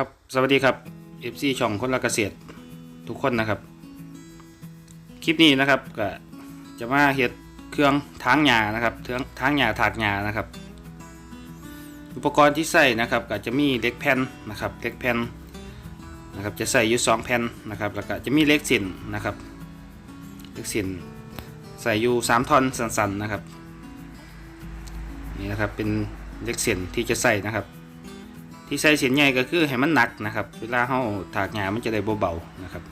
ครับสวัสดีครับ FC ช่องคนละเกษตรทุกคนนะครับ คลิปนี้นะครับก็จะมาเฮ็ดเครื่องทางหญ้านะครับเครื่องทางหญ้าถากหญ้านะครับ อุปกรณ์ที่ใส่นะครับก็จะมีเล็กแผ่นนะครับเล็กแผ่นนะครับจะใส่อยู่สองแผ่นนะครับแล้วก็จะมีเล็กสินนะครับเล็กสินใส่อยู่สามท่อนสั้นๆนะครับนี่นะครับเป็นเล็กส้นที่จะใส่นะครับ ที่ใส่เส้นใหญ่ก็คือให้มันหนักนะครับเวลาเราถากหญ้ามันจะได้เบาๆนะครับ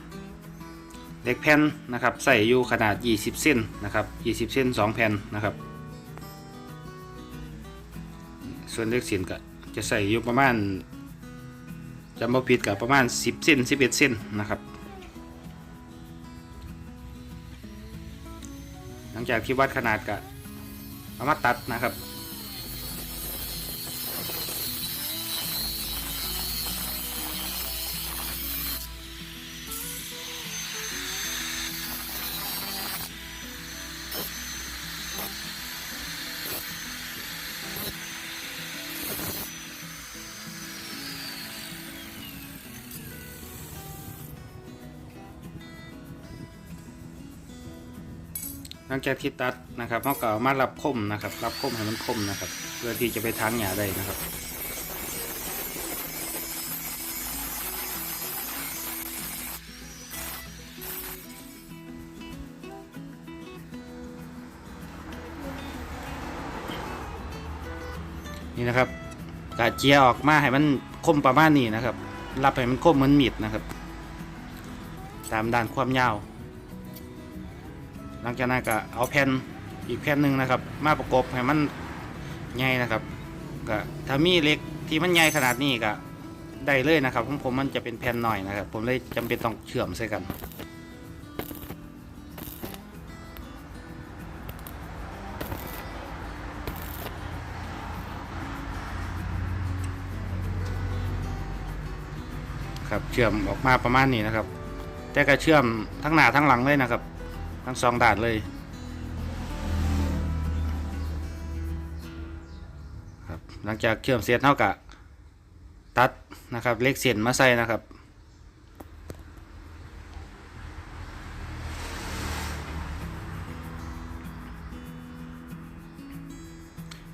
เหล็กแผ่นนะครับใส่อยู่ขนาด 20 เส้นนะครับ20 เส้น 2 แผ่นนะครับ ส่วนเหล็กเส้นก็จะใส่อยู่ประมาณจำบ่ผิดกับประมาณ 10 เส้น 11 เส้นนะครับ หลังจากที่วัดขนาดก็เอามาตัดนะครับ ลังจากที่ตัดนะครับเขาก็มารับคมนะครับ รับคมให้มันคมนะครับ เพื่อที่จะไปทางหญ้าได้นะครับนี่นะครับกาเจียออกมาให้มันคมประมาณนี้นะครับ รับให้มันคมเหมือนมีดนะครับ ตามด้านความยาว หลังจากนั้นก็เอาแผ่นอีกแผ่นหนึ่งนะครับ มาประกบให้มันใหญ่นะครับก็ถ้ามีเล็กที่มันใหญ่ขนาดนี้ก็ได้เลยนะครับของผมมันจะเป็นแผ่นหน่อยนะครับ ผมเลยจำเป็นต้องเชื่อมใส่กันครับเชื่อมออกมาประมาณนี้นะครับ แต่ก็เชื่อมทั้งหน้าทั้งหลังเลยนะครับ ทั้งสองด้านเลยครับหลังจากเชื่อมเสร็จเท่ากับตัดนะครับเล็กเส้นมาใส่นะครับ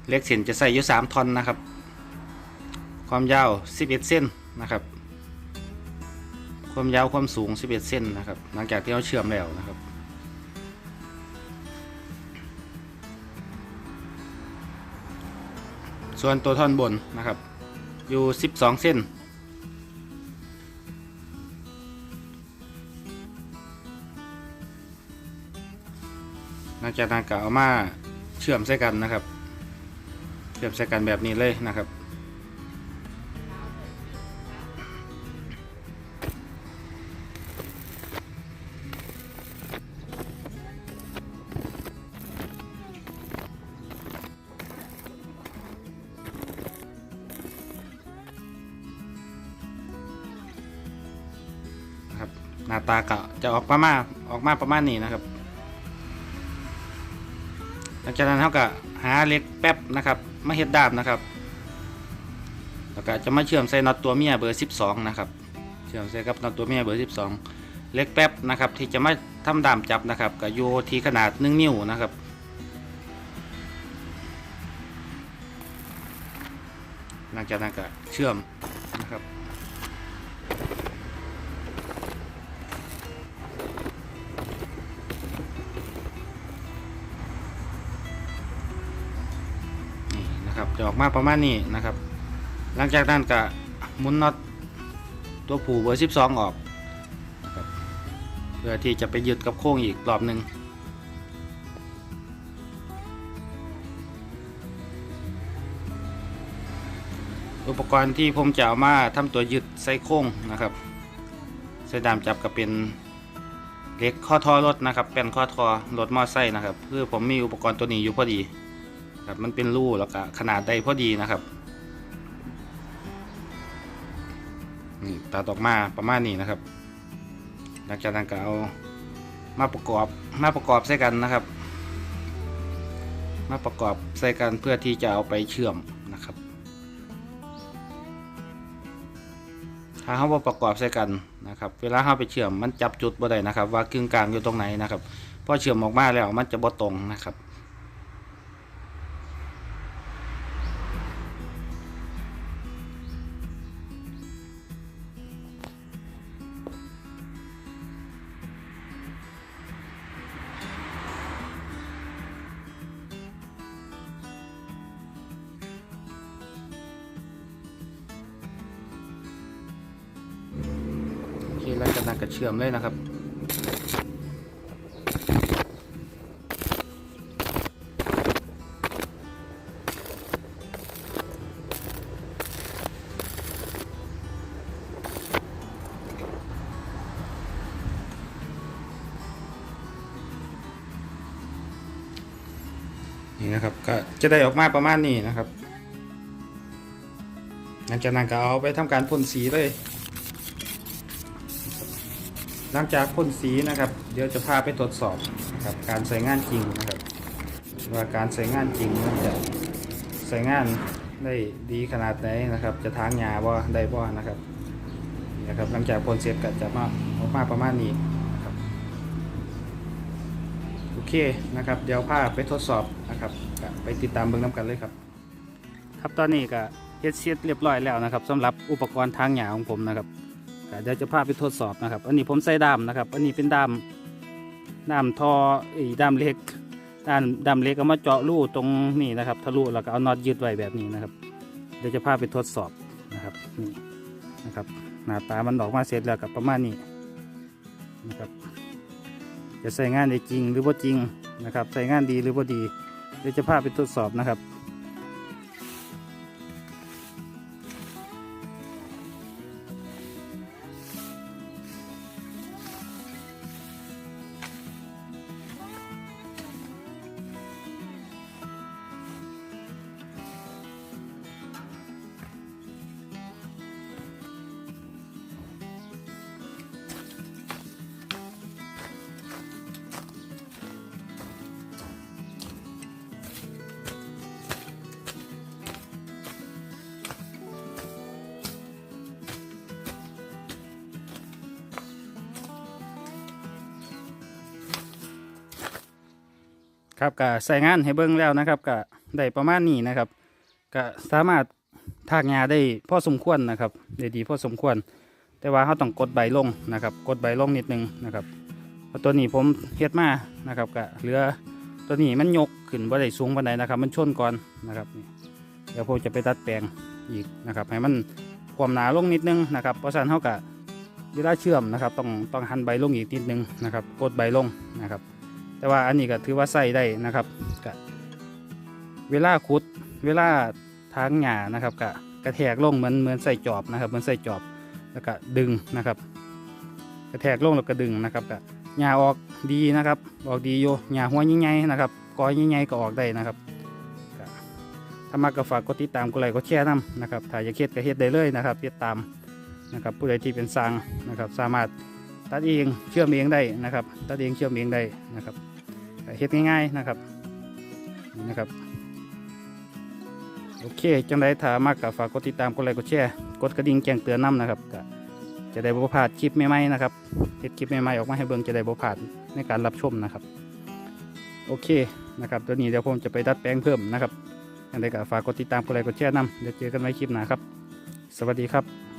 เล็กเส้นจะใส่อยู่3ท่อนนะครับ ความยาว 11 เส้นนะครับ ความยาวความสูง 11 เส้นนะครับ หลังจากที่เราเชื่อมแล้วนะครับ ส่วนตัวท่อนบนนะครับ อยู่ 12 เส้น หลังจากนั้นก็เอามาเชื่อมใส่กันนะครับ เชื่อมใส่กันแบบนี้เลยนะครับ น้าตาก็จะออกประมาณออกมาประมาณนี้นะครับหลังจากนั้นเขาก็หาเล็กแป๊บนะครับมาเฮ็ดดาบนะครับแล้วก็จะมาเชื่อมใส่น็อตตัวเมียเบอร์ 12 นะครับ เชื่อมใส่กับน็อตตัวเมียเบอร์ 12 เล็กแป๊บนะครับ ที่จะมาทำดามจับนะครับก็อยู่ที่ขนาด 1 นิ้วนะครับหลังจากนั้นก็เชื่อม จะออกมาประมาณนี้นะครับ หลังจากนั้นก็มุนน็อตตัวผูเบอร์ 12 ออกนะครับเพื่อที่จะไปยึดกับโค้งอีกรอบหนึ่งอุปกรณ์ที่ผมจะเอามาทำตัวยึดใส่โค้งนะครับใส่ดามจับก็เป็นเหล็กข้อทอรถนะครับเป็นข้อทอรถมอไซค์นะครับเพื่อผมมีอุปกรณ์ตัวนี้อยู่พอดี ครับมันเป็นรูแล้วก็ขนาดใดพอดีนะครับนี่ตัดออกมาประมาณนี้นะครับ หลังจากนั้นก็เอามาประกอบมาประกอบใส่กันนะครับ มาประกอบใส่กันเพื่อที่จะเอาไปเชื่อมนะครับ ถ้าเขาบ่ประกอบใส่กันนะครับ เวลาเขาไปเชื่อมมันจับจุดบ่ได้นะครับ ว่ากึ่งกลางอยู่ตรงไหนนะครับพอเชื่อมออกมาแล้วมันจะบ่ตรงนะครับากนั้นก็เชื่อมเลยนะครับนี่นะครับก็จะได้ออกมาประมาณนี้นะครับ หลังจากนั้นก็เอาไปทำการพ่นสีเลย หลังจากพ่นสีนะครับ เดี๋ยวจะพาไปตรวจสอบนะครับการใช้งานจริงนะครับ ว่าการใช้งานจริงมันจะใช้งานได้ดีขนาดไหนนะครับ จะทางยาว่าได้บ่นะครับนะครับ หลังจากพ่นเสร็จก็จะมาออกมาประมาณนี้นะครับโอเคนะครับ เดี๋ยวพาไปทดสอบนะครับไปติดตามเบื้องน้ำกันเลยครับ ครับตอนนี้ก็เฮ็ดเสร็จเรียบร้อยแล้วนะครับสำหรับอุปกรณ์ทางหยาของผมนะครับ เดี๋ยวจะพาไปทดสอบนะครับ อันนี้ผมใส่ดามนะครับ อันนี้เป็นดามดามทออ้ดามเล็กด้านดามเล็กเอามาเจาะรูตรงนี้นะครับ ทะลุแล้วก็เอาน็อตยึดไว้แบบนี้นะครับ เดี๋ยวจะพาไปทดสอบนะครับนี่นะครับ หน้าตามันออกมาเสร็จแล้วกับประมาณนี้นะครับ จะใส่งานได้จริงหรือว่าจริงนะครับ ใส่งานดีหรือว่าดี เดี๋ยวจะพาไปทดสอบนะครับ ครับก็ใส่งานให้เบิ้งแล้วนะครับก็ได้ประมาณนี้นะครับก็สามารถทากงาได้พอสมควรนะครับได้ดีพอสมควร แต่ว่าเขาต้องกดใบลงนะครับ กดใบลงนิดนึงนะครับพตัวนี้ผมเฮ็ดมานะครับก็เหลือตัวนี้มันยกขึ้นบ่ได้สูงปานใดนะครับ มันชนก่อนนะครับเดี๋ยวผมจะไปตัดแปลงอีกนะครับ ให้มันความหนาลงนิดนึงนะครับเพราะฉะนั้นเขากะเวลาเชื่อมนะครับ ต้องต้องหันใบลงอีกนิดนึงนะครับ กดใบลงนะครับ แต่ว่าอันนี้ก็ถือว่าใส่ได้นะครับกะเวลาขุดเวลาทางหญ้านะครับกะกระแทกลงเหมือนเหมือนใส่จอบนะครับ เหมือนใส่จอบแล้วก็ดึงนะครับ กระแทกลงแล้วก็ดึงนะครับกะหญ้าออกดีนะครับ ออกดีอยู่หญ้าหัวใหญ่ๆนะครับกอยใหญ่ๆก็ออกได้นะครับถ้ามักก็ฝากกดติดตามกดไลค์กดแชร์นํนะครับถ้าอยากเฮ็ดก็เฮ็ดได้เลยนะครับเฮ็ดตามนะครับผู้ใดที่เป็นสร้างนะครับสามารถ ตัดเองเชื่อมเองได้นะครับ ตัดเองเชื่อมเองได้นะครับเฮ็ดง่ายๆนะครับนี่นะครับโอเคจังไดถามากก็ฝากกดติดตามกดไลค์กดแชร์กดกระดิ่งแจ้งเตือนนํนะครับจะได้บ่พลาดคลิปใหม่ๆนะครับเฮ็ดคลิปใหม่ๆออกมาให้เบิ่งจะได้บ่พลาดในการรับชมนะครับ โอเคนะครับตัวนี้เดี๋ยวผมจะไปดัดแปลงเพิ่มนะครับจังไดก็ฝากกดติดตามกดไลค์กดแชร์นํเดี๋ยวเจอกันใหม่คลิปหน้าครับ สวัสดีครับ